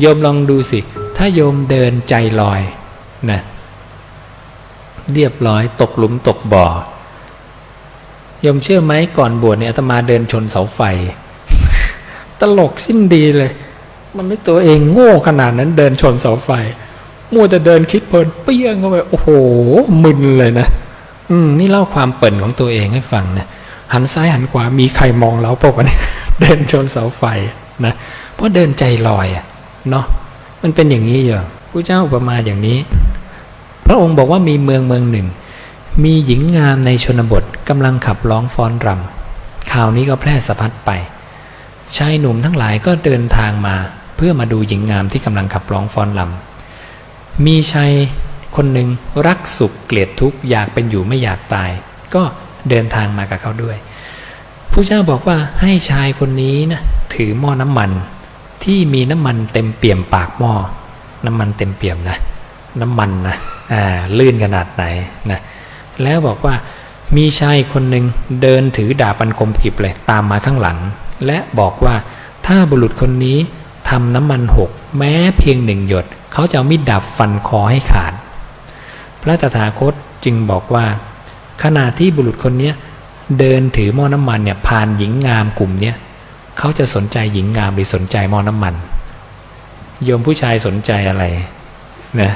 โยมลองดูสิ ถ้าโยมเดินใจลอยนะเรียบร้อยตกหลุมตกบ่อโยมเชื่อไหมก่อนบวชเนี่ยอาตมาเดินชนเสาไฟ ตลกสิ้นดีเลย มันนึกตัวเองโง่ขนาดนั้นเดินชนเสาไฟมัวแต่เดินคิดเพลินเปี้ยงเข้าไปโอ้โหมึนเลยนะอืมนี่เล่าความเปิ่นของตัวเองให้ฟังนะหันซ้ายหันขวามีใครมองเราเปล่าวะเนี่ยเดินชนเสาไฟนะเพราะเดินใจลอยอะ เนาะมันเป็นอย่างนี้อยู่พระเจ้าอุปมาอย่างนี้ พระองค์บอกว่ามีเมืองเมืองหนึ่ง มีหญิงงามในชนบทกำลังขับร้องฟ้อนรำข่าวนี้ก็แพร่สะพัดไปชายหนุ่มทั้งหลายก็เดินทางมา เพื่อมาดูหญิงงามที่กำลังขับร้องฟ้อนรำมีชายคนหนึ่งรักสุขเกลียดทุกข์อยากเป็นอยู่ไม่อยากตาย ก็เดินทางมากับเขาด้วยผู้เจ้าบอกว่าให้ชายคนนี้นะถือหม้อน้ำมัน ที่มีน้ำมันเต็มเปี่ยมปากหม้อ น้ำมันเต็มเปี่ยมนะ น้ำมันนะอ่าลื่นขนาดไหนนะแล้วบอกว่ามีชายคนหนึ่งเดินถือดาบอันคมกริบเลยตามมาข้างหลัง และบอกว่าถ้าบุรุษคนนี้ทำน้ำมันหก แม้เพียงหนึ่งหยด เขาจะเอามีดดาบฟันคอให้ขาด พระตถาคตจึงบอกว่า ขณะที่บุรุษคนนี้เดินถือหม้อน้ำมันเนี่ยผ่านหญิงงามกลุ่มเนี้ย เขาจะสนใจหญิงงามหรือสนใจหม้อน้ำมัน โยมผู้ชายสนใจอะไรนะ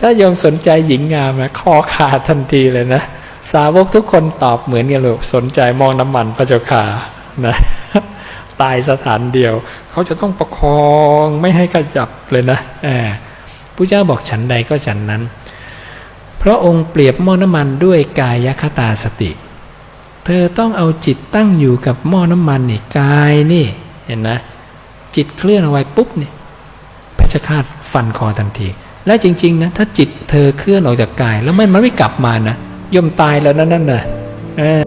ถ้าโยมสนใจหญิงงามนะคอขาดทันทีเลยนะสาวกทุกคนตอบเหมือนกันเลยสนใจมองน้ำมันพระเจ้าค่ะนะตายสถานเดียว เขาจะต้องประคองไม่ให้ขยับเลยนะแอบพระเจ้าบอกฉันใดก็ฉันนั้น พระองค์เปรียบม้อน้ำมันด้วยกายคตาสติ เธอต้องเอาจิตตั้งอยู่กับหม้อน้ำมันนี่กายนี่เห็นนะจิตเคลื่อนเอาไว้ปุ๊บนี่เพชฌฆาตฟันคอทันที และจริงๆนะถ้าจิตเธอเคลื่อนออกจากกาย แล้วมันมันไม่กลับมานะย่อมตายแล้วนั่นน่ะเออ